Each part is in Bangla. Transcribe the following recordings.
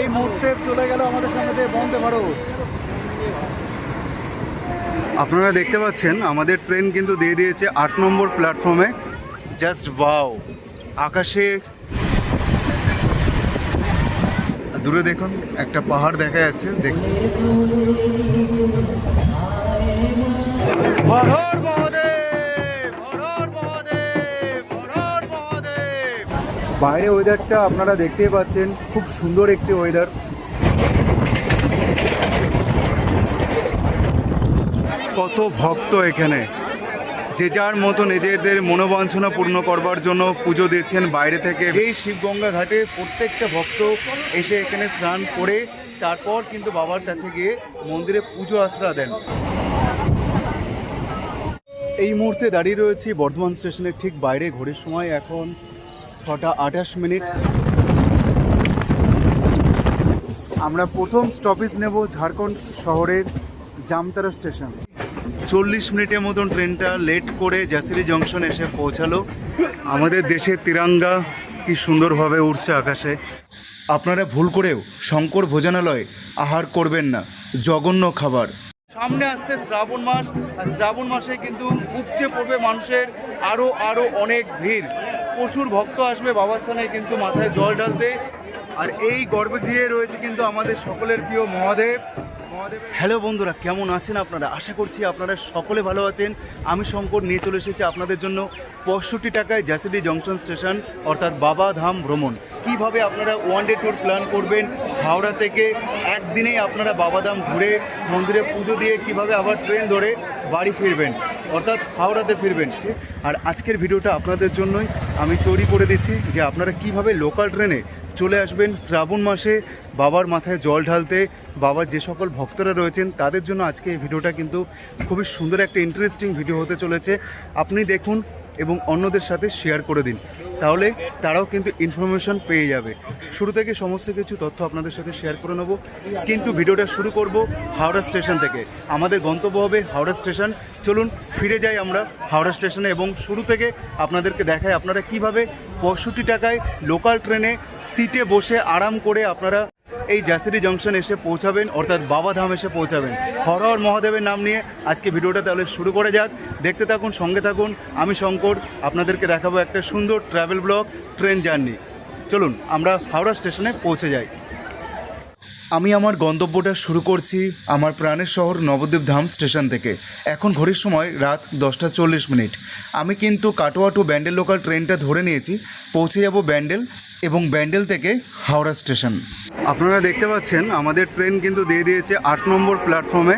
এই মুহূর্তে চলে গেল আমাদের সামনে দিয়ে বন্দে ভারত। আপনারা দেখতে পাচ্ছেন আমাদের ট্রেন কিন্তু দিয়ে দিয়েছে আট নম্বর প্ল্যাটফর্মে। জাস্ট বাও আকাশে। দূরে দেখুন একটা পাহাড় দেখা যাচ্ছে দেখুন। বাইরে ওয়েদারটা আপনারা দেখতেই পাচ্ছেন, খুব সুন্দর একটি ওয়েদার কত ভক্ত এখানে। যে যার মতো নিজেদের মনোবাঞ্ছনা পূর্ণ করবার জন্য পুজো দিচ্ছেন বাইরে থেকে। যেই শিবগঙ্গা ঘাটে প্রত্যেকটা ভক্ত এসে এখানে স্নান করে, তারপর কিন্তু বাবার কাছে গিয়ে মন্দিরে পুজো আশ্রা দেন। এই মুহূর্তে দাঁড়িয়ে রয়েছি বর্ধমান স্টেশনের ঠিক বাইরে, ঘড়ির সময় এখন ছটা আঠাশ মিনিট। আমরা প্রথম স্টপেজ নেব ঝাড়খণ্ড শহরের জামতারা স্টেশন। চল্লিশ মিনিটের মতন ট্রেনটা লেট করে জাসিরি জংশন এসে পৌঁছালো। আমাদের দেশের তিরাঙ্গা কি সুন্দরভাবে উড়ছে আকাশে। আপনারা ভুল করেও শঙ্কর ভোজনালয়ে আহার করবেন না, জঘন্য খাবার। সামনে আসছে শ্রাবণ মাস, আর শ্রাবণ মাসে কিন্তু উপচে পড়বে মানুষের আরও আরও অনেক ভিড়। প্রচুর ভক্ত আসবে বাবার স্থানে, কিন্তু মাথায় জল ঢালতে। আর এই গর্ভগৃহে রয়েছে কিন্তু আমাদের সকলের প্রিয় মহাদেব। হ্যালো বন্ধুরা, কেমন আছেন আপনারা? আশা করছি আপনারা সকলে ভালো আছেন। আমি শঙ্কর, নিয়ে চলে এসেছি আপনাদের জন্য পঁয়ষট্টি টাকায় জ্যাসিডি জংশন স্টেশন, অর্থাৎ বাবা ধাম ভ্রমণ। কীভাবে আপনারা ওয়ান ডে ট্যুর প্ল্যান করবেন? হাওড়া থেকে একদিনেই আপনারা বাবাধাম ঘুরে মন্দিরে পুজো দিয়ে কীভাবে আবার ট্রেন ধরে বাড়ি ফিরবেন? অর্থাৎ হাওড়াতে ফিরবেন। আর আজকের ভিডিওটা আপনাদের জন্যই আমি তৈরি করে দিচ্ছি যে আপনারা কীভাবে লোকাল ট্রেনে চলে আসবেন শ্রাবণ মাসে, বাবার মাথায় জল ঢালতে, বাবার যে সকল ভক্তরা রয়েছেন তাদের জন্য আজকে এই ভিডিওটা কিন্তু খুবই সুন্দর একটা ইন্টারেস্টিং ভিডিও হতে চলেছে। আপনি দেখুন এবং অন্যদের সাথে শেয়ার করে দিন। তাহলে তারাও কিন্তু ইনফরমেশন পেয়ে যাবে। শুরু থেকে সমস্ত কিছু তথ্য আপনাদের সাথে শেয়ার করে নেব। কিন্তু ভিডিওটা শুরু করব হাওড়া স্টেশন থেকে। আমাদের গন্তব্য হবে হাওড়া স্টেশন। চলুন ফিরে যাই আমরা হাওড়া স্টেশনে এবং শুরু থেকে আপনাদেরকে দেখাই আপনারা কীভাবে পঁয়ষট্টি টাকায় লোকাল ট্রেনে সিটে বসে আরাম করে আপনারা এই জাসিরি জংশন এসে পৌঁছাবেন, অর্থাৎ বাবাধাম এসে পৌঁছাবেন। হর হর মহাদেবের নাম নিয়ে আজকে ভিডিওটা তাহলে শুরু করে যাক। দেখতে থাকুন, সঙ্গে থাকুন। আমি শঙ্কর, আপনাদেরকে দেখাবো একটা সুন্দর ট্রাভেল ব্লগ ট্রেন জার্নি চলুন, আমরা হাওড়া স্টেশনে পৌঁছে যাই। আমি আমার গন্তব্যটা শুরু করছি আমার প্রাণের শহর নবদ্বীপ ধাম স্টেশন থেকে। এখন ঘড়ির সময় রাত দশটা চল্লিশ মিনিট। আমি কিন্তু কাটোয়া টু ব্যান্ডেল লোকাল ট্রেনটা ধরে নিয়েছি, পৌঁছে যাব ব্যান্ডেল এবং ব্যান্ডেল থেকে হাওড়া স্টেশন। আপনারা দেখতে পাচ্ছেন, আমাদের ট্রেন কিন্তু দিয়ে দিয়েছে আট নম্বর প্ল্যাটফর্মে।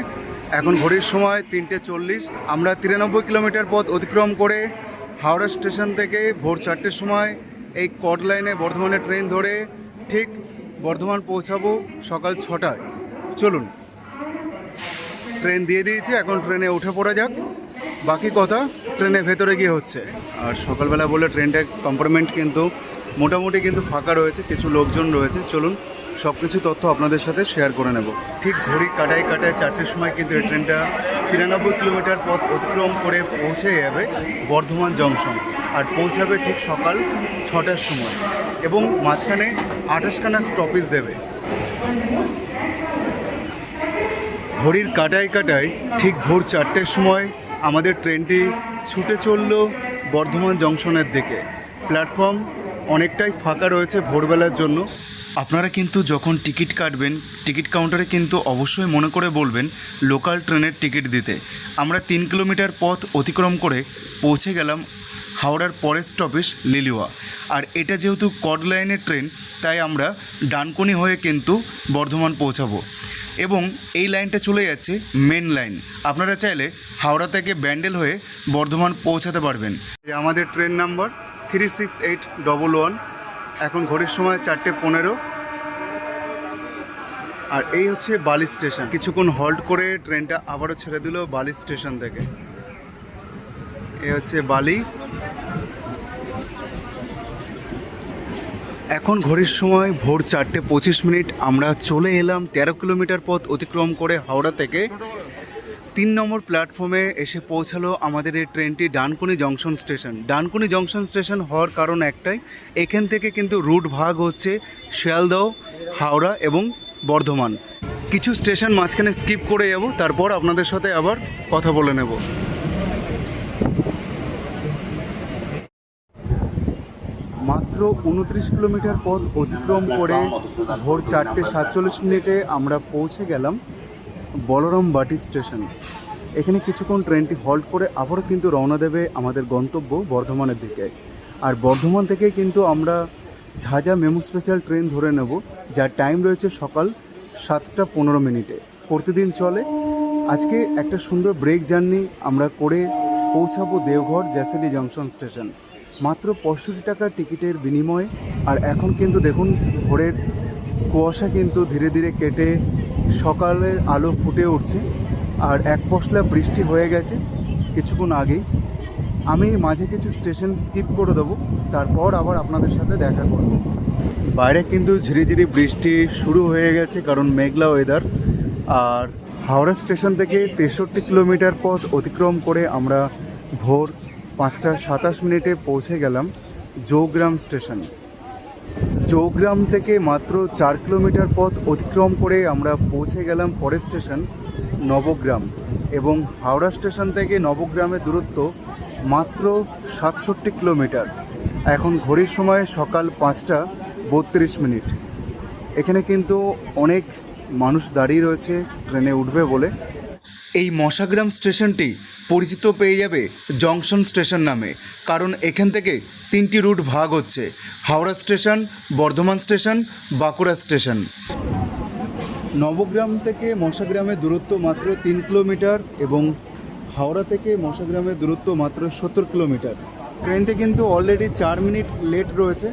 এখন ঘড়ির সময় তিনটে চল্লিশ, আমরা তিরানব্বই কিলোমিটার পথ অতিক্রম করে হাওড়া স্টেশন থেকে ভোর চারটের সময় এই কট লাইনে বর্ধমানে ট্রেন ধরে ঠিক বর্ধমান পৌঁছাবো সকাল ছটায়। চলুন। ট্রেন দিয়ে দিয়েছি, এখন ট্রেনে উঠে পড়া যাক। বাকি কথা ট্রেনের ভেতরে গিয়ে হচ্ছে। আর সকালবেলা বলে ট্রেনটা কম্পার্টমেন্ট কিন্তু মোটামুটি কিন্তু ফাঁকা রয়েছে, কিছু লোকজন রয়েছে। চলুন সব কিছু তথ্য আপনাদের সাথে শেয়ার করে নেব। ঠিক ঘড়ি কাটায় কাটায় চারটের সময় কিন্তু এই ট্রেনটা তিরানব্বই কিলোমিটার পথ অতিক্রম করে পৌঁছে যাবে বর্ধমান জংশন আর পৌঁছাবে ঠিক সকাল ছটার সময় এবং মাঝখানে আঠাশখানা স্টপেজ দেবে। ঘড়ির কাটায় কাটায় ঠিক ভোর চারটের সময় আমাদের ট্রেনটি ছুটে চলল বর্ধমান জংশনের দিকে। প্ল্যাটফর্ম অনেকটাই ফাঁকা রয়েছে ভোরবেলার জন্য। আপনারা কিন্তু যখন টিকিট কাটবেন, টিকিট কাউন্টারে কিন্তু অবশ্যই মনে করে বলবেন লোকাল ট্রেনের টিকিট দিতে। আমরা তিন কিলোমিটার পথ অতিক্রম করে পৌঁছে গেলাম হাওড়ার পরের স্টপেজ লিলুয়া। আর এটা যেহেতু কড লাইনের ট্রেন, তাই আমরা ডানকুনি হয়ে কিন্তু বর্ধমান পৌঁছাবো। এবং এই লাইনটা চলে যাচ্ছে মেন লাইন। আপনারা চাইলে হাওড়া থেকে ব্যান্ডেল হয়ে বর্ধমান পৌঁছাতে পারবেন। আমাদের train number three six eight double one এখন ঘড়ির সময় চারটে পনেরো। আর এই হচ্ছে বালি স্টেশন। কিছুক্ষণ হল্ট করে ট্রেনটা আবারও ছেড়ে দিল বালি স্টেশন থেকে। এ হচ্ছে বালি। এখন ঘড়ির সময় ভোর চারটে পঁচিশ মিনিট। আমরা চলে এলাম তেরো কিলোমিটার পথ অতিক্রম করে হাওড়া থেকে তিন নম্বর প্ল্যাটফর্মে এসে পৌঁছালো আমাদের এই ট্রেনটি Dankuni junction station Dankuni junction station হওয়ার কারণ একটাই, এখান থেকে কিন্তু রুট ভাগ হচ্ছে শিয়ালদহ, হাওড়া এবং বর্ধমান। কিছু স্টেশন মাঝখানে স্কিপ করে যাব, তারপর আপনাদের সাথে আবার কথা বলে নেব। মাত্র উনত্রিশ কিলোমিটার পথ অতিক্রম করে ভোর চারটে সাতচল্লিশ মিনিটে আমরা পৌঁছে গেলাম বলরাম বাটি স্টেশন। এখানে কিছুক্ষণ ট্রেনটি হল্ট করে আবারও কিন্তু রওনা দেবে আমাদের গন্তব্য বর্ধমানের দিকে। আর বর্ধমান থেকে কিন্তু আমরা ঝাঁঝা মেমু স্পেশাল ট্রেন ধরে নেব, যার টাইম রয়েছে সকাল সাতটা পনেরো মিনিটে। প্রতিদিন চলে। আজকে একটা সুন্দর ব্রেক জার্নি আমরা করে পৌঁছাবো দেওঘর জ্যাসেলি জংশন স্টেশন। মাত্র পঁয়ষট্টি টাকার টিকিটের বিনিময়ে। আর এখন কিন্তু দেখুন, ভোরের কুয়াশা কিন্তু ধীরে ধীরে কেটে সকালের আলো ফুটে উঠছে আর এক পশলা বৃষ্টি হয়ে গেছে কিছুক্ষণ আগেই। আমি মাঝে কিছু স্টেশন স্কিপ করে দেবো, তারপর আবার আপনাদের সাথে দেখা করব। বাইরে কিন্তু ঝিরিঝিরি বৃষ্টি শুরু হয়ে গেছে কারণ মেঘলা ওয়েদার আর হাওড়া স্টেশন থেকে তেষট্টি কিলোমিটার পথ অতিক্রম করে আমরা ভোর পাঁচটা সাতাশ মিনিটে পৌঁছে গেলাম জৌগ্রাম স্টেশন। জৌগ্রাম থেকে মাত্র চার কিলোমিটার পথ অতিক্রম করে আমরা পৌঁছে গেলাম পরের স্টেশন নবগ্রাম এবং হাওড়া স্টেশন থেকে নবগ্রামের দূরত্ব মাত্র সাতষট্টি কিলোমিটার। এখন ঘড়ির সময় সকাল পাঁচটা বত্রিশ মিনিট। এখানে কিন্তু অনেক মানুষ দাঁড়িয়ে রয়েছে, ট্রেনে উঠবে বলে। এই মশাগ্রাম স্টেশনটি পরিচিত পেয়ে যাবে জংশন স্টেশন নামে, কারণ এখান থেকে তিনটি রুট ভাগ হচ্ছে, Howrah station, Bardhaman station, Bankura station. Nabagram থেকে মশাগ্রামের দূরত্ব মাত্র তিন কিলোমিটার এবং হাওড়া থেকে মশাগ্রামের দূরত্ব মাত্র সত্তর কিলোমিটার। ট্রেনটি কিন্তু অলরেডি চার মিনিট লেট রয়েছে।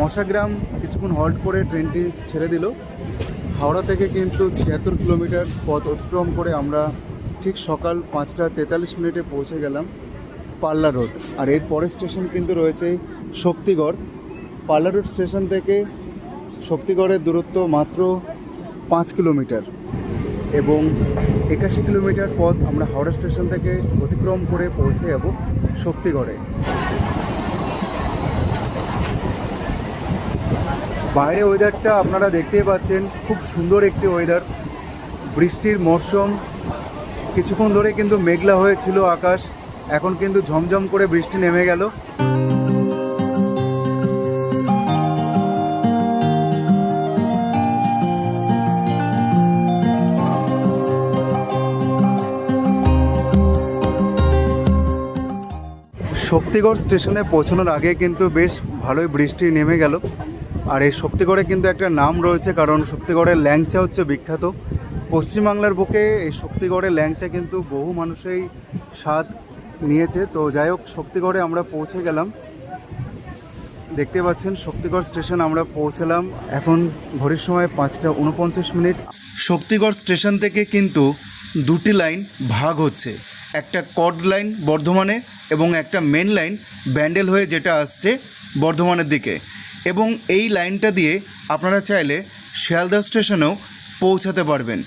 মশাগ্রাম কিছুক্ষণ হল্ট করে ট্রেনটি ছেড়ে দিল। হাওড়া থেকে কিন্তু ছিয়াত্তর কিলোমিটার পথ অতিক্রম করে আমরা ঠিক সকাল পাঁচটা তেতাল্লিশ মিনিটে পৌঁছে গেলাম পাল্লা রোড। আর এর পরের স্টেশন কিন্তু রয়েছে শক্তিগড়। পাল্লা রোড স্টেশন থেকে শক্তিগড়ের দূরত্ব মাত্র পাঁচ কিলোমিটার এবং একাশি কিলোমিটার পথ আমরা হাওড়া স্টেশন থেকে অতিক্রম করে পৌঁছে যাব শক্তিগড়ে। বাইরে ওয়েদারটা আপনারা দেখতেই পাচ্ছেন, খুব সুন্দর একটি ওয়েদার বৃষ্টির মরশুম কিছুক্ষণ ধরে কিন্তু মেঘলা হয়েছিল আকাশ, এখন কিন্তু ঝমঝম করে বৃষ্টি নেমে গেল। শক্তিগড় স্টেশনে পৌঁছানোর আগে কিন্তু বেশ ভালোই বৃষ্টি নেমে গেল। আর এই শক্তিগড়ে কিন্তু একটা নাম রয়েছে, কারণ শক্তিগড়ের ল্যাংচা হচ্ছে বিখ্যাত। পশ্চিমবাংলার বুকে এই শক্তিগড়ের ল্যাংচা কিন্তু বহু মানুষই স্বাদ নিয়েছে। তো যাই হোক, শক্তিগড়ে আমরা পৌঁছে গেলাম। দেখতে পাচ্ছেন, শক্তিগড় স্টেশন আমরা পৌঁছালাম এখন ঘড়ির সময় পাঁচটা উনপঞ্চাশ মিনিট। শক্তিগড় স্টেশন থেকে কিন্তু দুটি লাইন ভাগ হচ্ছে। একটা কড লাইন বর্ধমানে এবং একটা মেন লাইন ব্যান্ডেল হয়ে যেটা আসছে বর্ধমানের দিকে। এবং এই লাইনটা দিয়ে আপনারা চাইলে শিয়ালদা স্টেশনেও পৌঁছাতে পারবেন।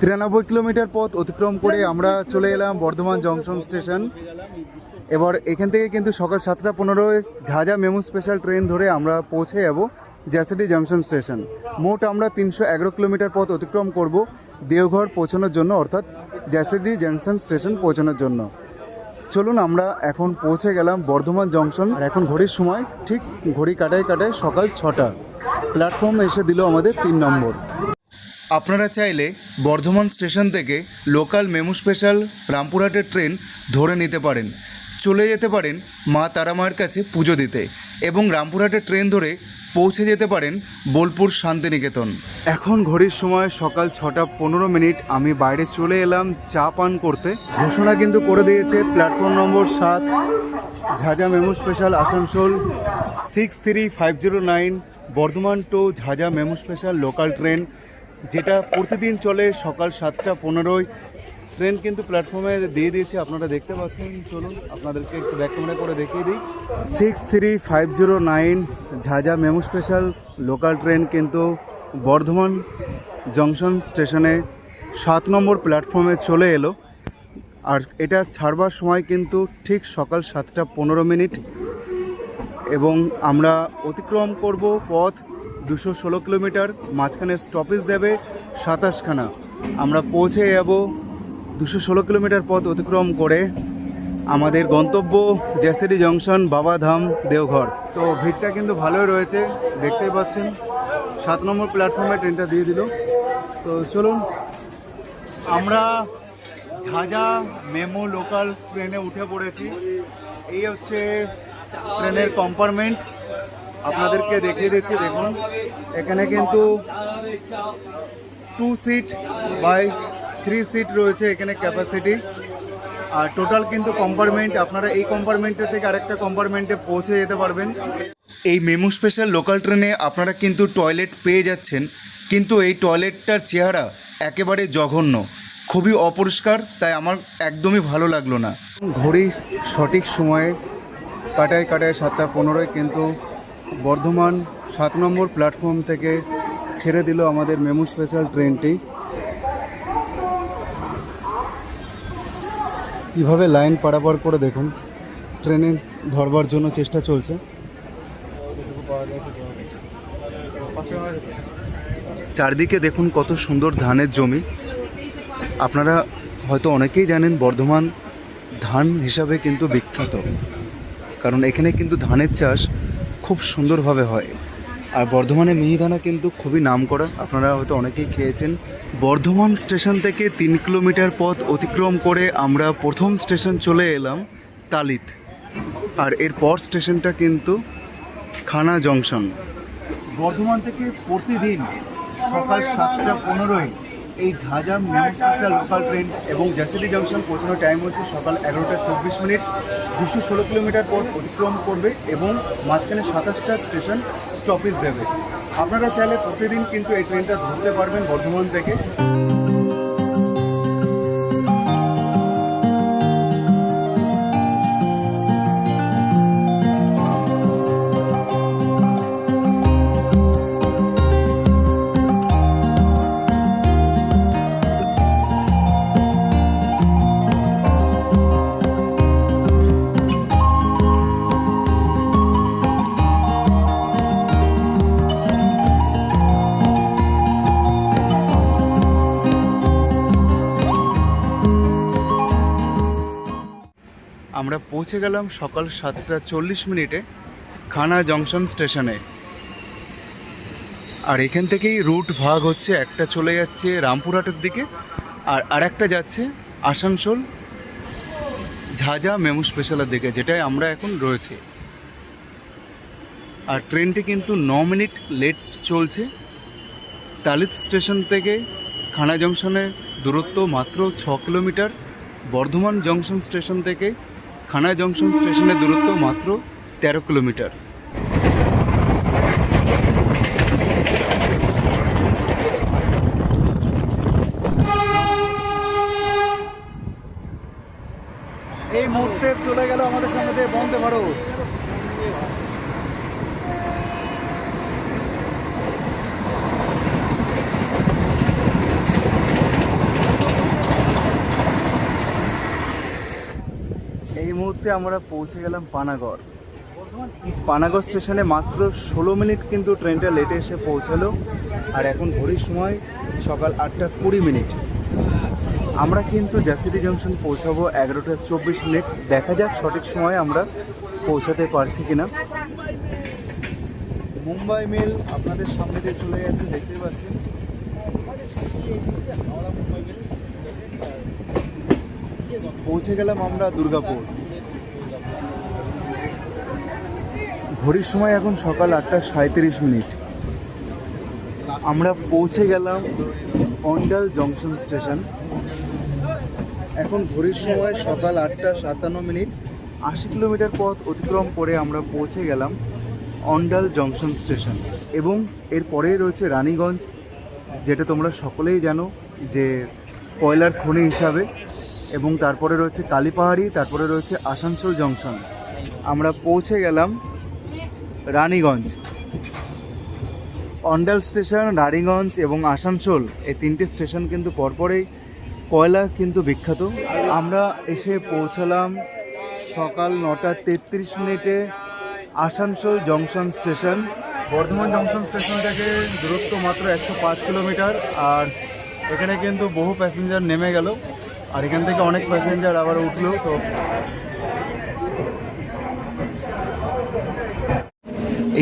তিরানব্বই কিলোমিটার পথ অতিক্রম করে আমরা চলে এলাম বর্ধমান জংশন স্টেশন। এবার এখান থেকে কিন্তু সকাল সাতটা পনেরোয় ঝাঁঝা মেমু স্পেশাল ট্রেন ধরে আমরা পৌঁছে যাব জ্যাসিডি জংশন স্টেশন। মোট আমরা তিনশো এগারো কিলোমিটার পথ অতিক্রম করব দেওঘর পৌঁছানোর জন্য, অর্থাৎ জ্যাসিডি জংশন স্টেশন পৌঁছানোর জন্য। চলুন আমরা এখন পৌঁছে গেলাম বর্ধমান জংশন। আর এখন ঘড়ির সময়, ঠিক ঘড়ি কাটায় কাটায় সকাল ছটা। প্ল্যাটফর্ম এসে দিল আমাদের তিন নম্বর। আপনারা চাইলে বর্ধমান স্টেশন থেকে লোকাল মেমু স্পেশাল রামপুরহাটের ট্রেন ধরে নিতে পারেন। চলে যেতে পারেন মা তারামার কাছে পুজো দিতে। এবং রামপুরহাটের ট্রেন ধরে পৌঁছে যেতে পারেন বোলপুর শান্তিনিকেতন। এখন ঘড়ির সময় সকাল ছটা পনেরো মিনিট। আমি বাইরে চলে এলাম চা পান করতে। ঘোষণা কিন্তু করে দিয়েছে প্ল্যাটফর্ম নম্বর সাত, Jhajha MEMU special Asansol, six three five zero nine, Bardhaman to Jhajha MEMU special local train, যেটা প্রতিদিন চলে সকাল সাতটা পনেরোই ট্রেন কিন্তু প্ল্যাটফর্মে দিয়ে দিয়েছে, আপনারা দেখতে পাচ্ছেন। চলুন, আপনাদেরকে একটু ব্যাক করে দেখিয়ে দিই। Six three five zero nine Jhajha MEMU special local train কিন্তু বর্ধমান জংশন স্টেশনে সাত নম্বর প্ল্যাটফর্মে চলে এলো। আর এটা ছাড়বার সময় কিন্তু ঠিক সকাল সাতটা পনেরো মিনিট। এবং আমরা অতিক্রম করব পথ দুশো ষোলো কিলোমিটার, মাঝখানে স্টপেজ দেবে সাতাশখানা। আমরা পৌঁছে যাব দুশো ষোলো কিলোমিটার পথ অতিক্রম করে আমাদের গন্তব্য জ্যাসেরি জংশন, বাবাধাম, দেওঘর। তো ভিড়টা কিন্তু ভালোই রয়েছে, দেখতেই পাচ্ছেন। সাত নম্বর প্ল্যাটফর্মে ট্রেনটা দিয়ে দিল। তো চলুন, আমরা ঝাঁঝা মেমো লোকাল ট্রেনে উঠে পড়েছি। এই হচ্ছে ট্রেনের কম্পার্টমেন্ট। আপনাদেরকে দেখিয়ে দিচ্ছি, দেখুন। এখানে কিন্তু two seat by three seat রয়েছে এখানে ক্যাপাসিটি আর টোটাল কিন্তু কম্পার্টমেন্ট আপনারা এই কম্পার্টমেন্টের থেকে আরেকটা কম্পার্টমেন্টে পৌঁছে যেতে পারবেন। এই মেমু স্পেশাল লোকাল ট্রেনে আপনারা কিন্তু টয়লেট পেয়ে যাচ্ছেন কিন্তু এই টয়লেটটার চেহারা একেবারে জঘন্য। খুবই অপরিষ্কার তাই আমার একদমই ভালো লাগল না। ঘড়ি সঠিক সময়ে কাটায় কাটায় সাতটা পনেরোয় কিন্তু বর্ধমান সাত নম্বর প্ল্যাটফর্ম থেকে ছেড়ে দিল আমাদের মেমু স্পেশাল ট্রেনটি কীভাবে লাইন পারাপার করে দেখুন। ট্রেনে ধরবার জন্য চেষ্টা চলছে। চারদিকে দেখুন কত সুন্দর ধানের জমি। আপনারা হয়তো অনেকেই জানেন বর্ধমান ধান হিসাবে কিন্তু বিখ্যাত। কারণ এখানে কিন্তু ধানের চাষ খুব সুন্দরভাবে হয়। আর বর্ধমানে মিহিদানা কিন্তু খুবই নাম করা আপনারা হয়তো অনেকেই খেয়েছেন। বর্ধমান স্টেশন থেকে তিন কিলোমিটার পথ অতিক্রম করে আমরা প্রথম স্টেশন চলে এলাম তালিত। আর এরপর স্টেশনটা কিন্তু খানা জংশন। বর্ধমান থেকে প্রতিদিন সকাল সাতটা পনেরোই এই ঝাঁঝাম মেমো লোকাল ট্রেন এবং জ্যাসিলি জাংশন পৌঁছানোর টাইম হচ্ছে সকাল এগারোটা চব্বিশ মিনিট। দুশো ষোলো কিলোমিটার পথ অতিক্রম করবে এবং মাঝখানে সাতাশটা স্টেশন স্টপেজ দেবে। আপনারা চাইলে প্রতিদিন কিন্তু এই ট্রেনটা ধরতে পারবেন বর্ধমান থেকে। পৌঁছে গেলাম সকাল সাতটা চল্লিশ মিনিটে খানা জংশন স্টেশনে। আর এখান থেকেই রুট ভাগ হচ্ছে, একটা চলে যাচ্ছে রামপুরহাটের দিকে, আর আরেকটা যাচ্ছে আসানসোল ঝাঁঝা মেমু স্পেশালের দিকে, যেটায় আমরা এখন রয়েছে। আর ট্রেনটি কিন্তু ন মিনিট লেট চলছে। তালিত স্টেশন থেকে খানা জংশনের দূরত্ব মাত্র ছ কিলোমিটার। বর্ধমান জংশন স্টেশন থেকে খানা জংশন স্টেশনের দূরত্ব মাত্র তেরো কিলোমিটার। এই মুহূর্তে চলে গেল আমাদের দিয়ে বন্দে ভারত এই মুহূর্তে আমরা পৌঁছে গেলাম পানাগড়। পানাগড় স্টেশনে মাত্র ষোলো মিনিট কিন্তু ট্রেনটা লেটে এসে পৌঁছালো। আর এখন ঘড়ির সময় সকাল আটটা কুড়ি মিনিট। আমরা কিন্তু জাসিডি জংশন পৌঁছাবো এগারোটা চব্বিশ মিনিট। দেখা যাক সঠিক সময়ে আমরা পৌঁছাতে পারছি কিনা। মুম্বাই মেল আপনাদের সামনে দিয়ে চলে যাচ্ছে দেখতে পাচ্ছেন। পৌঁছে গেলাম আমরা দুর্গাপুর। ঘড়ির সময় এখন সকাল আটটা সাঁত্রিশ মিনিট। আমরা পৌঁছে গেলাম অন্ডাল জংশন স্টেশন। এখন ঘড়ির সময় সকাল আটটা সাতান্ন মিনিট। আশি কিলোমিটার পথ অতিক্রম করে আমরা পৌঁছে গেলাম অন্ডাল জংশন স্টেশন এবং এর পরেই রয়েছে রানীগঞ্জ, যেটা তোমরা সকলেই জানো যে কয়লার খনি হিসাবে এবং তারপরে রয়েছে কালীপাহাড়ি, তারপরে রয়েছে আসানসোল জংশন। আমরা পৌঁছে গেলাম রানীগঞ্জ। অন্ডাল স্টেশন, রানীগঞ্জ এবং আসানসোল এই তিনটে স্টেশন কিন্তু পরপরেই কয়লা কিন্তু বিখ্যাত। আমরা এসে পৌঁছালাম সকাল নটা তেত্রিশ মিনিটে Asansol junction station. Bardhaman junction station থেকে দূরত্ব মাত্র একশো পাঁচ কিলোমিটার আর এখানে কিন্তু বহু প্যাসেঞ্জার নেমে গেল। আর এখান থেকে অনেক প্যাসেঞ্জার আবার উঠল, তো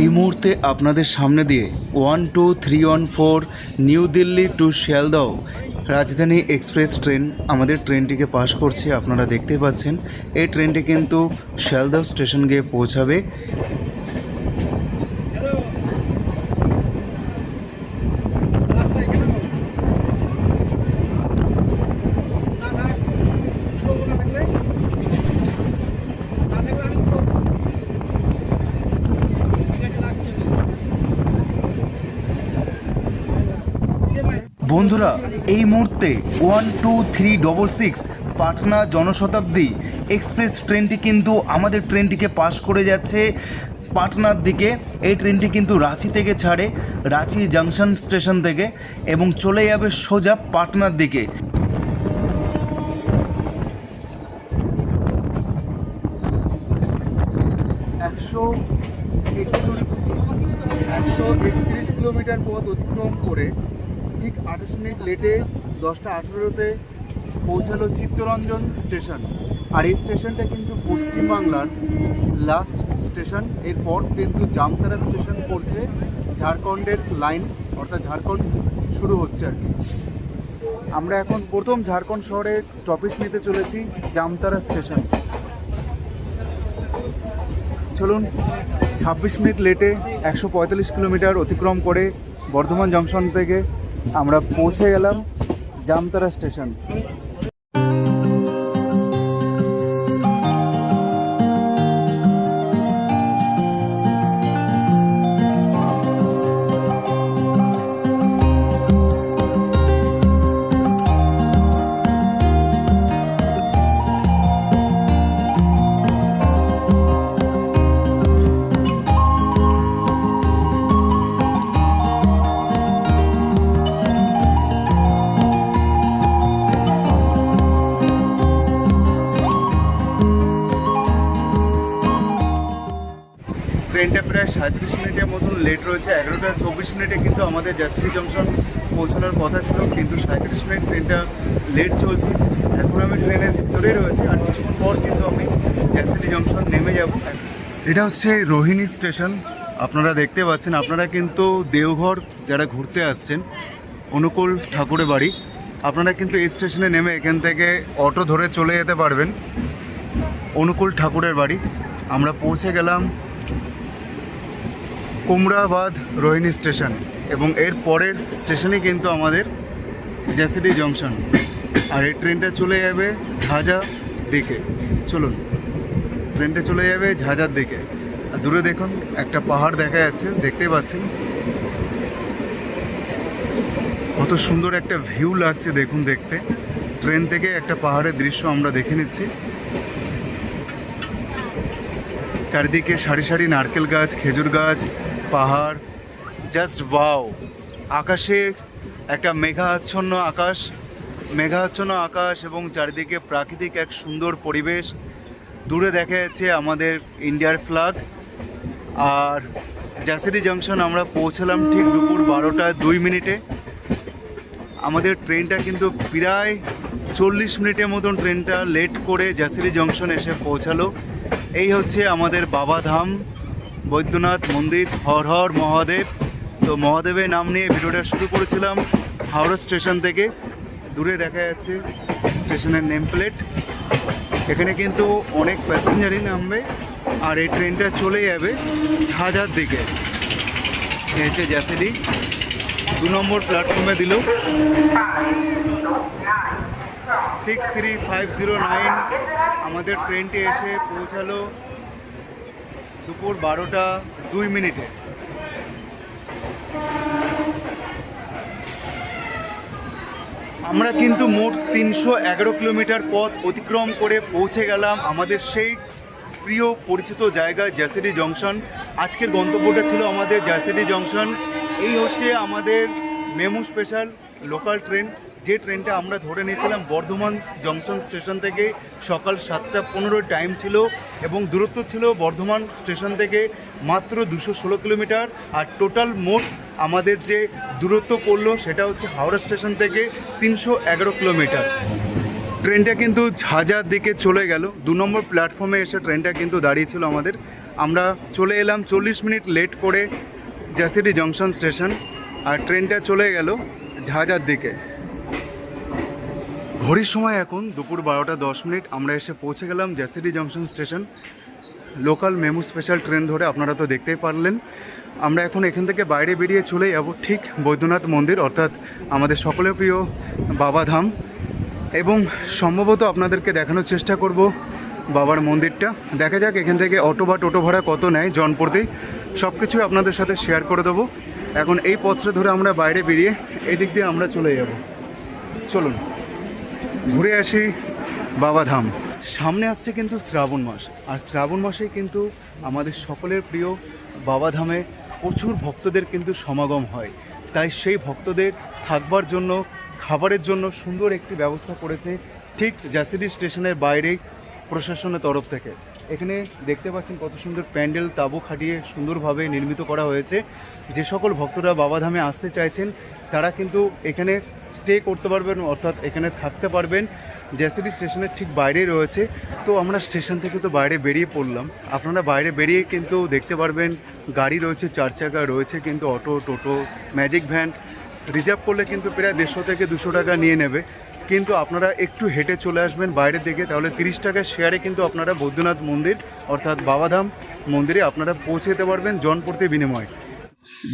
এই মুহূর্তে আপনাদের সামনে দিয়ে one two three one four New Delhi to শিয়ালদাও Rajdhani express train আমাদের ট্রেনটিকে পাশ করছে। আপনারা দেখতে পাচ্ছেন, এই ট্রেনটি কিন্তু শিয়ালদাও স্টেশন গিয়ে পৌঁছাবে। বন্ধুরা, এই মুহূর্তে one two three double six Patna Janshatabdi express ট্রেনটি কিন্তু আমাদের ট্রেনটিকে পাস করে যাচ্ছে পাটনার দিকে। এই ট্রেনটি কিন্তু রাঁচি থেকে ছাড়ে, রাঁচি জাংশন স্টেশন থেকে এবং চলে যাবে সোজা পাটনার দিকে। একশো একত্রিশ কিলোমিটার পথ অতিক্রম করে আঠাশ মিনিট লেটে দশটা আঠেরোতে পৌঁছালো চিত্তরঞ্জন স্টেশন। আর এই স্টেশনটা কিন্তু পশ্চিমবাংলার লাস্ট স্টেশন এরপর কিন্তু জামতারা স্টেশন পড়ছে, ঝাড়খণ্ডের লাইন অর্থাৎ ঝাড়খণ্ড শুরু হচ্ছে আর কি। আমরা এখন প্রথম ঝাড়খণ্ড শহরে স্টপেজ নিতে চলেছি, জামতারা স্টেশন চলুন, ছাব্বিশ মিনিট লেটে একশো পঁয়তাল্লিশ কিলোমিটার অতিক্রম করে বর্ধমান জংশন থেকে আমরা পৌঁছে গেলাম জামতারা স্টেশন। সাঁত্রিশ মিনিটের মতন লেট রয়েছে। এগারোটা চব্বিশ মিনিটে কিন্তু আমাদের জাসিরি জংশন পৌঁছানোর কথা ছিল, কিন্তু সাঁত্রিশ মিনিট ট্রেনটা লেট চলছে। এখন আমি ট্রেনের ভিতরেই রয়েছে, আর কিছুক্ষণ পর কিন্তু আমি জাসিরি জংশন নেমে যাব। এটা হচ্ছে রোহিণী স্টেশন, আপনারা দেখতে পাচ্ছেন। আপনারা কিন্তু দেওঘর যারা ঘুরতে আসছেন, অনুকূল ঠাকুরের বাড়ি, আপনারা কিন্তু এই স্টেশনে নেমে এখান থেকে অটো ধরে চলে যেতে পারবেন। অনুকূল ঠাকুরের বাড়ি। আমরা পৌঁছে গেলাম কুমড়াবাদ রোহিণী স্টেশন এবং এর পরের স্টেশনই কিন্তু আমাদের জেসিডি জংশন। আর এই ট্রেনটা চলে যাবে ঝাঁঝা দিকে। চলুন, ট্রেনটা চলে যাবে ঝাঁঝার দিকে। আর দূরে দেখুন, একটা পাহাড় দেখা যাচ্ছে দেখতে পাচ্ছেন। কত সুন্দর একটা ভিউ লাগছে, দেখুন দেখতে। ট্রেন থেকে একটা পাহাড়ের দৃশ্য আমরা দেখে নিচ্ছি। চারিদিকে সারি সারি নারকেল গাছ, খেজুর গাছ পাহাড় জাস্ট বাও আকাশে একটা মেঘাচ্ছন্ন আকাশ মেঘাচ্ছন্ন আকাশ এবং চারিদিকে প্রাকৃতিক এক সুন্দর পরিবেশ। দূরে দেখা যাচ্ছে আমাদের ইন্ডিয়ার ফ্ল্যাগ আর জাসিরি জাংশন আমরা পৌঁছালাম ঠিক দুপুর বারোটা দুই মিনিটে। আমাদের ট্রেনটা কিন্তু প্রায় চল্লিশ মিনিটের মতন ট্রেনটা লেট করে জাসিরি জংশন এসে পৌঁছালো। এই হচ্ছে আমাদের বাবাধাম বৈদ্যনাথ, মন্দির, হর হর, মহাদেব। তো মহাদেবের নাম নিয়ে ভিডিওটা শুরু করেছিলাম হাওড়া স্টেশন থেকে। দূরে দেখা যাচ্ছে স্টেশনের নেম প্লেট এখানে কিন্তু অনেক প্যাসেঞ্জারই নামবে আর এই ট্রেনটা চলে যাবে ঝাঝার দিকে। হচ্ছে জ্যাসিডি। দু নম্বর প্ল্যাটফর্মে দিল। Six three five zero nine আমাদের ট্রেনটি এসে পৌঁছালো। দুপুর বারোটা দুই মিনিটে। আমরা কিন্তু মোট তিনশো এগারো কিলোমিটার পথ অতিক্রম করে পৌঁছে গেলাম আমাদের সেই প্রিয় পরিচিত জায়গা জ্যাসিডি জংশন। আজকের গন্তব্যটা ছিল আমাদের জ্যাসিডি জংশন। এই হচ্ছে আমাদের মেমু স্পেশাল লোকাল ট্রেন। যে ট্রেনটা আমরা ধরে নিয়েছিলাম বর্ধমান জংশন স্টেশন থেকে সকাল সাতটা পনেরো টাইম ছিল এবং দূরত্ব ছিল বর্ধমান স্টেশন থেকে মাত্র দুশো ষোলো কিলোমিটার। আর টোটাল মোট আমাদের যে দূরত্ব পড়ল সেটা হচ্ছে হাওড়া স্টেশন থেকে তিনশো এগারো কিলোমিটার। ট্রেনটা কিন্তু ঝাঁঝার দিকে চলে গেল। দু নম্বর প্ল্যাটফর্মে এসে ট্রেনটা কিন্তু দাঁড়িয়েছিল আমাদের। আমরা চলে এলাম চল্লিশ মিনিট লেট করে জাসিডি জংশন স্টেশন। আর ট্রেনটা চলে গেল ঝাঁঝার দিকে। ঘড়ির সময় এখন দুপুর বারোটা দশ মিনিট আমরা এসে পৌঁছে গেলাম Jasidih junction station. Local MEMU special train ধরে আপনারা তো দেখতেই পারলেন। আমরা এখন এখান থেকে বাইরে বেরিয়ে চলে যাব ঠিক বৈদ্যনাথ মন্দির, অর্থাৎ আমাদের সকলের প্রিয় বাবাধাম এবং সম্ভবত আপনাদেরকে দেখানোর চেষ্টা করব বাবার মন্দিরটা। দেখা যাক এখান থেকে অটো বা টোটো ভাড়া কত নেয় জনপ্রতি। সব কিছুই আপনাদের সাথে শেয়ার করে দেবো। এখন এই পথটা ধরে আমরা বাইরে বেরিয়ে এই দিক দিয়ে আমরা চলে যাব। চলুন। ঘুরে আসি বাবাধাম সামনে আসছে কিন্তু শ্রাবণ মাস, আর শ্রাবণ মাসে কিন্তু আমাদের সকলের প্রিয় বাবাধামে প্রচুর ভক্তদের কিন্তু সমাগম হয়। তাই সেই ভক্তদের থাকবার জন্য, খাবারের জন্য সুন্দর একটি ব্যবস্থা করেছে ঠিক জাসিডি স্টেশনের বাইরেই প্রশাসনের তরফ থেকে। এখানে দেখতে পাচ্ছেন কত সুন্দর প্যান্ডেল, তাঁবু খাটিয়ে সুন্দরভাবে নির্মিত করা হয়েছে। যে সকল ভক্তরা বাবাধামে আসতে চাইছেন, তারা কিন্তু এখানে স্টে করতে পারবেন, অর্থাৎ এখানে থাকতে পারবেন। জেসিডি স্টেশনের ঠিক বাইরেই রয়েছে। তো আমরা স্টেশন থেকে তো বাইরে বেরিয়ে পড়লাম। আপনারা বাইরে বেরিয়ে কিন্তু দেখতে পারবেন, গাড়ি রয়েছে, চার চাকা রয়েছে কিন্তু, auto, toto, magic van. Reserve করলে কিন্তু প্রায় দেড়শো থেকে দুশো টাকা নিয়ে নেবে। কিন্তু আপনারা একটু হেঁটে চলে আসবেন বাইরের দিকে, তাহলে তিরিশ টাকার শেয়ারে কিন্তু আপনারা বৈদ্যনাথ মন্দির, অর্থাৎ বাবাধাম মন্দিরে আপনারা পৌঁছে যেতে পারবেন জনপ্রতি বিনিময়।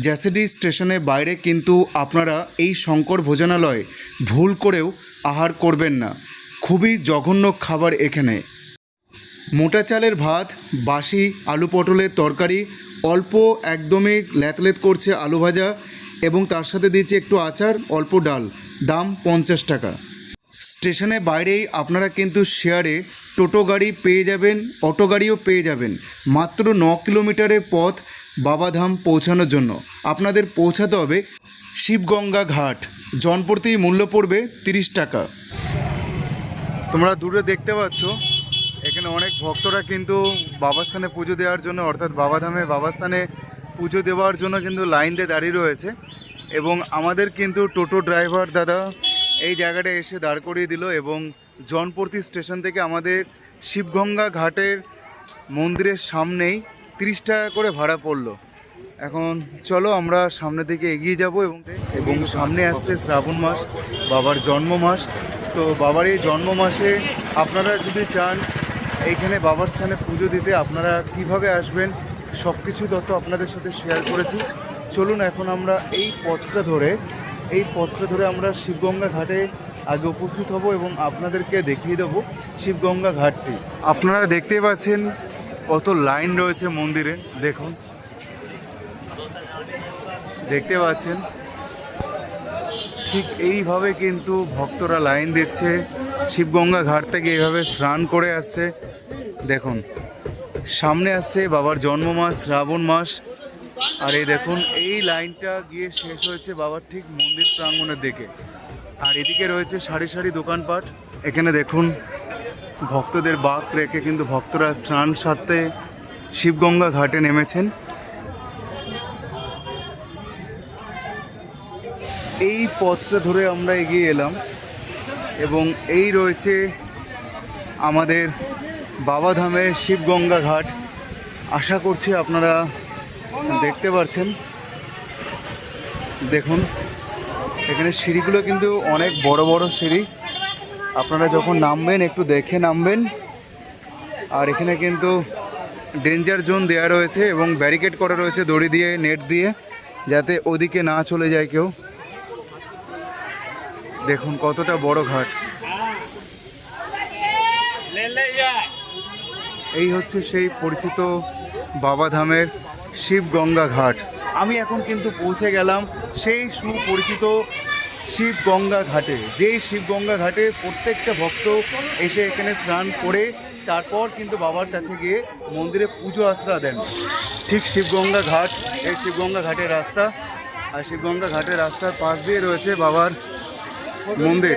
জ্যাসিডি স্টেশনের বাইরে কিন্তু আপনারা এই শঙ্কর ভোজনালয় ভুল করেও আহার করবেন না। খুবই জঘন্য খাবার এখানে। মোটা চালের ভাত, বাসি আলু পটলের তরকারি, অল্প একদমই ল্যাতলেত করছে আলু ভাজা এবং তার সাথে দিয়েছে একটু আচার, অল্প ডাল। দাম পঞ্চাশ টাকা। স্টেশনের বাইরেই আপনারা কিন্তু শেয়ারে টোটো গাড়ি পেয়ে যাবেন, অটো গাড়িও পেয়ে যাবেন। মাত্র ন কিলোমিটারের পথ বাবাধাম পৌঁছানোর জন্য। আপনাদের পৌঁছাতে হবে শিবগঙ্গা ঘাট। জনপ্রতি মূল্য পড়বে তিরিশ টাকা। তোমরা দূরে দেখতে পাচ্ছ, এখানে অনেক ভক্তরা কিন্তু বাবাস্থানে পুজো দেওয়ার জন্য, অর্থাৎ বাবাধামে বাবাস্থানে পুজো দেওয়ার জন্য কিন্তু লাইন দিয়ে দাঁড়িয়ে রয়েছে। এবং আমাদের কিন্তু টোটো ড্রাইভার দাদা এই জায়গাটা এসে দাঁড় করিয়ে দিল এবং জনপ্রতি স্টেশন থেকে আমাদের শিবগঙ্গা ঘাটের মন্দিরের সামনেই তিরিশ টাকা করে ভাড়া পড়ল। এখন চলো আমরা সামনের দিকে এগিয়ে যাব এবং এবং সামনে আসছে শ্রাবণ মাস, বাবার জন্ম মাস তো বাবার এই জন্ম মাসে আপনারা যদি চান, এইখানে বাবার স্থানে পুজো দিতে আপনারা কীভাবে আসবেন সব কিছু তথ্য আপনাদের সাথে শেয়ার করেছি। চলুন এখন আমরা এই পথটা ধরে, এই পথটা ধরে আমরা শিবগঙ্গা ঘাটে আগে উপস্থিত হব এবং আপনাদেরকে দেখিয়ে দেবো শিবগঙ্গা ঘাটটি। আপনারা দেখতেই পাচ্ছেন কত লাইন রয়েছে মন্দিরে, দেখুন। দেখতে পাচ্ছেন। ঠিক এইভাবে কিন্তু ভক্তরা লাইন দিচ্ছে। শিবগঙ্গা ঘাট থেকে এইভাবে স্নান করে আসছে। দেখুন, সামনে আসছে বাবার জন্ম মাস শ্রাবণ মাস। আর এই দেখুন, এই লাইনটা গিয়ে শেষ হয়েছে বাবার ঠিক মন্দির প্রাঙ্গণের দিকে। আর এদিকে রয়েছে সারি সারি দোকানপাট। এখানে দেখুন ভক্তদের বাক রেখে কিন্তু ভক্তরা স্নান সারতে শিবগঙ্গা ঘাটে নেমেছেন। এই পথটা ধরে আমরা এগিয়ে এলাম এবং এই রয়েছে আমাদের বাবাধামের শিবগঙ্গা ঘাট। আশা করছি আপনারা দেখতে পাচ্ছেন দেখুন, এখানে সিঁড়িগুলো কিন্তু অনেক বড় বড় সিঁড়ি। আপনারা যখন নামবেন, একটু দেখে নামবেন। আর এখানে কিন্তু ডেঞ্জার জোন দেওয়া রয়েছে এবং ব্যারিকেড করা রয়েছে দড়ি দিয়ে, নেট দিয়ে, যাতে ওদিকে না চলে যায় কেউ। দেখুন কতটা বড় ঘাট। এই হচ্ছে সেই পরিচিত বাবাধামের শিবগঙ্গা ঘাট। আমি এখন কিন্তু পৌঁছে গেলাম সেই সুপরিচিত শিবগঙ্গা ঘাটে। যেই শিবগঙ্গা ঘাটে প্রত্যেকটা ভক্ত এসে এখানে স্নান করে, তারপর কিন্তু বাবার কাছে গিয়ে মন্দিরে পুজো আশ্রা দেন। ঠিক শিবগঙ্গা ঘাট, এই শিবগঙ্গা ঘাটের রাস্তা। আর শিবগঙ্গা ঘাটের রাস্তার পাশ দিয়ে রয়েছে বাবার মন্দির।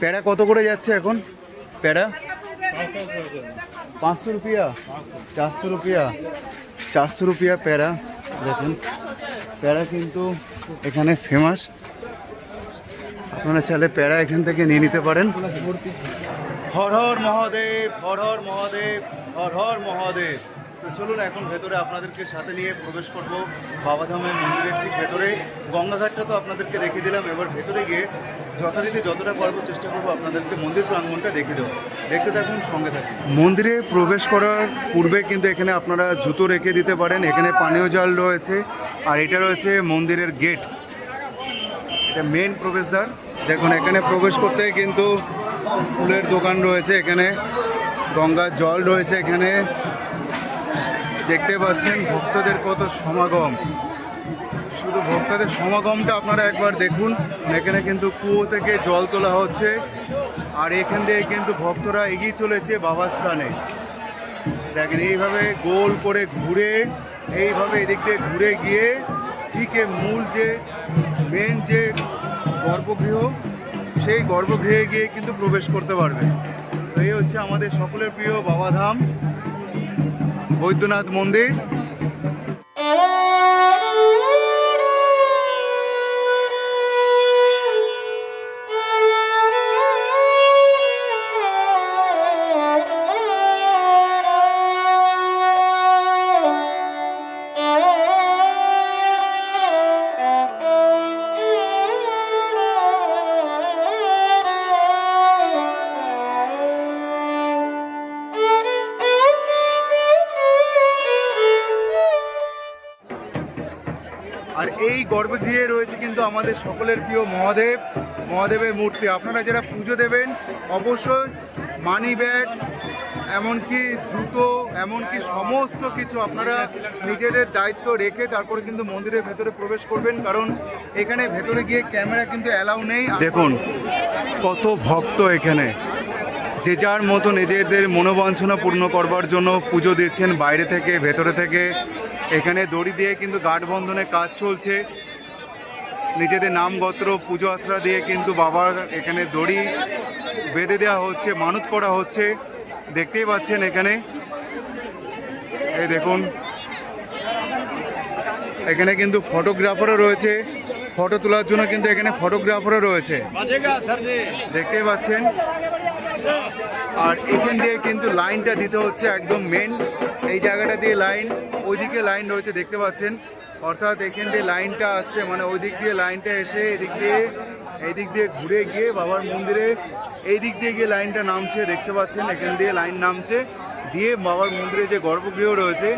প্যারা কত করে যাচ্ছে এখন? প্যারা? পাঁচশো রুপিয়া। চারশো রুপিয়া। চারশো রুপিয়া প্যারা। দেখুন প্যারা কিন্তু এখানে ফেমাস আপনারা চাইলে প্যারা এখান থেকে নিয়ে নিতে পারেন। হর হর মহাদেব, হর হর মহাদেব, হর হর মহাদেব। তো চলুন এখন ভেতরে আপনাদেরকে সাথে নিয়ে প্রবেশ করব বাবাধামের মন্দিরের ঠিক ভেতরে। গঙ্গাঘাটটা তো আপনাদেরকে দেখিয়ে দিলাম, এবার ভেতরে গিয়ে যথারীতি যতটা পারব চেষ্টা করব আপনাদেরকে মন্দির প্রাঙ্গণটা দেখিয়ে দেবো দেখতে থাকুন, সঙ্গে থাকুন। মন্দিরে প্রবেশ করার পূর্বে কিন্তু এখানে আপনারা জুতো রেখে দিতে পারেন। এখানে পানীয় জল রয়েছে আর এটা রয়েছে মন্দিরের গেট। এটা মেন প্রবেশদ্বার। দেখুন, এখানে প্রবেশ করতে কিন্তু ফুলের দোকান রয়েছে এখানে। গঙ্গার জল রয়েছে এখানে। দেখতে পাচ্ছেন ভক্তদের কত সমাগম। শুধু ভক্তদের সমাগমটা আপনারা একবার দেখুন। এখানে কিন্তু কুয়ো থেকে জল তোলা হচ্ছে। আর এখান দিয়ে কিন্তু ভক্তরা এগিয়ে চলেছে বাবা স্থানে। দেখেন, এইভাবে গোল করে ঘুরে, এইভাবে এদিক দিয়ে ঘুরে গিয়ে ঠিক মূল যে মেন যে গর্ভগৃহ, সেই গর্ভগৃহে গিয়ে কিন্তু প্রবেশ করতে পারবে। এই হচ্ছে আমাদের সকলের প্রিয় বাবাধাম বৈদ্যনাথ মন্দির। গর্ভগৃহে রয়েছে কিন্তু আমাদের সকলের প্রিয় মহাদেব, মহাদেবের মূর্তি। আপনারা যারা পুজো দেবেন, অবশ্যই মানি ব্যাগ, এমনকি জুতো, এমনকি সমস্ত কিছু আপনারা নিজেদের দায়িত্ব রেখে তারপরে কিন্তু মন্দিরের ভেতরে প্রবেশ করবেন, কারণ এখানে ভেতরে গিয়ে ক্যামেরা কিন্তু অ্যালাউ নেই। দেখুন, কত ভক্ত এখানে। যে যার মতো নিজেদের মনোবাঞ্ছনা পূর্ণ করবার জন্য পুজো দিচ্ছেন বাইরে থেকে, ভেতরে থেকে। এখানে দড়ি দিয়ে কিন্তু গাঢ় বন্ধনের কাজ চলছে। নিজেদের নাম গোত্র পুজো আশ্রা দিয়ে কিন্তু বাবার এখানে দড়ি বেঁধে দেওয়া হচ্ছে মানত করা হচ্ছে। দেখতেই পাচ্ছেন এখানে। এই দেখুন। এখানে কিন্তু ফটোগ্রাফারও রয়েছে। ফটো তোলার জন্য কিন্তু এখানে ফটোগ্রাফারও রয়েছে। দেখতেই পাচ্ছেন। আর এখান দিয়ে কিন্তু লাইনটা দিতে হচ্ছে একদম মেন এই জায়গাটা দিয়ে লাইন ওইদিকে লাইন রয়েছে, দেখতে পাচ্ছেন? অর্থাৎ এখান দিয়ে লাইনটা আসছে মানে ওই দিক দিয়ে লাইনটা এসে এদিক দিয়ে এই দিক দিয়ে ঘুরে গিয়ে বাবার মন্দিরে এই দিক দিয়ে গিয়ে লাইনটা নামছে, দেখতে পাচ্ছেন? এখান দিয়ে লাইন নামছে, দিয়ে বাবার মন্দিরে যে গর্ভগৃহ রয়েছে,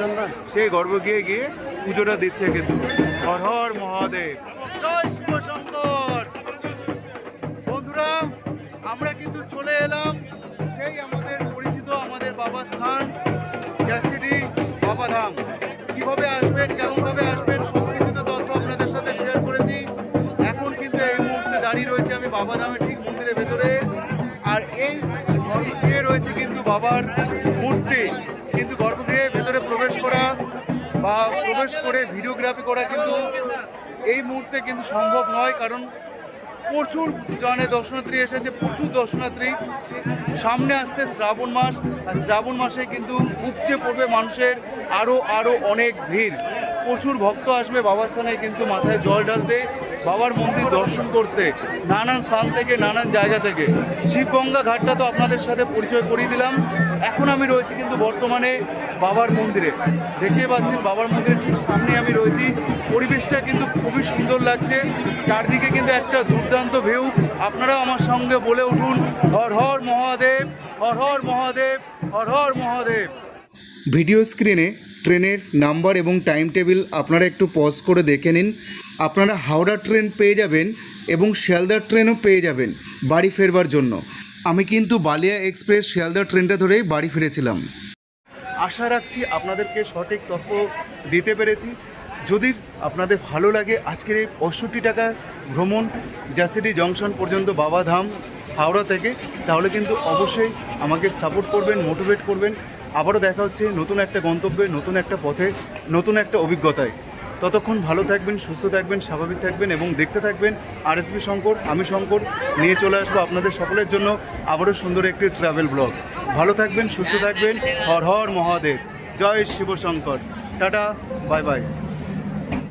সেই গর্ভগৃহে গিয়ে পুজোটা দিচ্ছে কিন্তু। হর হর মহাদেব। জয় শিব শঙ্কর! বন্ধুরা, আমরা কিন্তু চলে এলাম রয়েছে আমি ঠিক মন্দিরের ভেতরে। আর এই গর্ভগৃহে রয়েছে কিন্তু বাবার মূর্তি। কিন্তু গর্ভগৃহের ভেতরে প্রবেশ করা বা প্রবেশ করে ভিডিওগ্রাফি করা কিন্তু এই মুহূর্তে কিন্তু সম্ভব নয়, কারণ প্রচুর জনে দর্শনার্থী এসেছে, প্রচুর দর্শনার্থী সামনে আসছে শ্রাবণ মাস। আর শ্রাবণ মাসে কিন্তু উপচে পড়বে মানুষের আরও আরও অনেক ভিড়। প্রচুর ভক্ত আসবে বাবার স্থানে কিন্তু মাথায় জল ঢালতে। বাবার মন্দির দর্শন করতে, নানান স্থান থেকে, নানান জায়গা থেকে। শিবগঙ্গা ঘাটটা তো আপনাদের সাথে পরিচয় করিয়ে দিলাম। এখন আমি রয়েছি কিন্তু বর্তমানে বাবার মন্দিরে। দেখতে পাচ্ছেন বাবার মন্দিরের ঠিক সামনে আমি রয়েছি। পরিবেশটা কিন্তু খুবই সুন্দর লাগছে। চারদিকে কিন্তু একটা দুর্দান্ত ভিউ আপনারাও আমার সঙ্গে বলে উঠুন, হর হর মহাদেব, হর হর মহাদেব, হর হর মহাদেব। ভিডিও স্ক্রিনে ট্রেনের নাম্বার এবং টাইম টেবিল আপনারা একটু পজ করে দেখে নিন। আপনারা হাওড়া ট্রেন পেয়ে যাবেন এবং শিয়ালদার ট্রেনও পেয়ে যাবেন বাড়ি ফেরবার জন্য। আমি কিন্তু বালিয়া এক্সপ্রেস শিয়ালদা ট্রেনটা ধরেই বাড়ি ফিরেছিলাম। আশা রাখছি আপনাদেরকে সঠিক তথ্য দিতে পেরেছি। যদি আপনাদের ভালো লাগে আজকের এই পঁয়ষট্টি টাকা ভ্রমণ জাসিডি জংশন পর্যন্ত বাবাধাম হাওড়া থেকে, তাহলে কিন্তু অবশ্যই আমাকে সাপোর্ট করবেন, মোটিভেট করবেন। আবারও দেখা হচ্ছে নতুন একটা গন্তব্যে, নতুন একটা পথে, নতুন একটা অভিজ্ঞতায়। ততক্ষণ ভালো থাকবেন, সুস্থ থাকবেন, স্বাভাবিক থাকবেন এবং দেখতে থাকবেন আর এস বি শঙ্কর, আমি শঙ্কর, নিয়ে চলে আসব আপনাদের সকলের জন্য আবারও সুন্দর একটি ট্রাভেল ব্লগ ভালো থাকবেন, সুস্থ থাকবেন, হর হর মহাদেব। জয় শিবশঙ্কর। Tata bye bye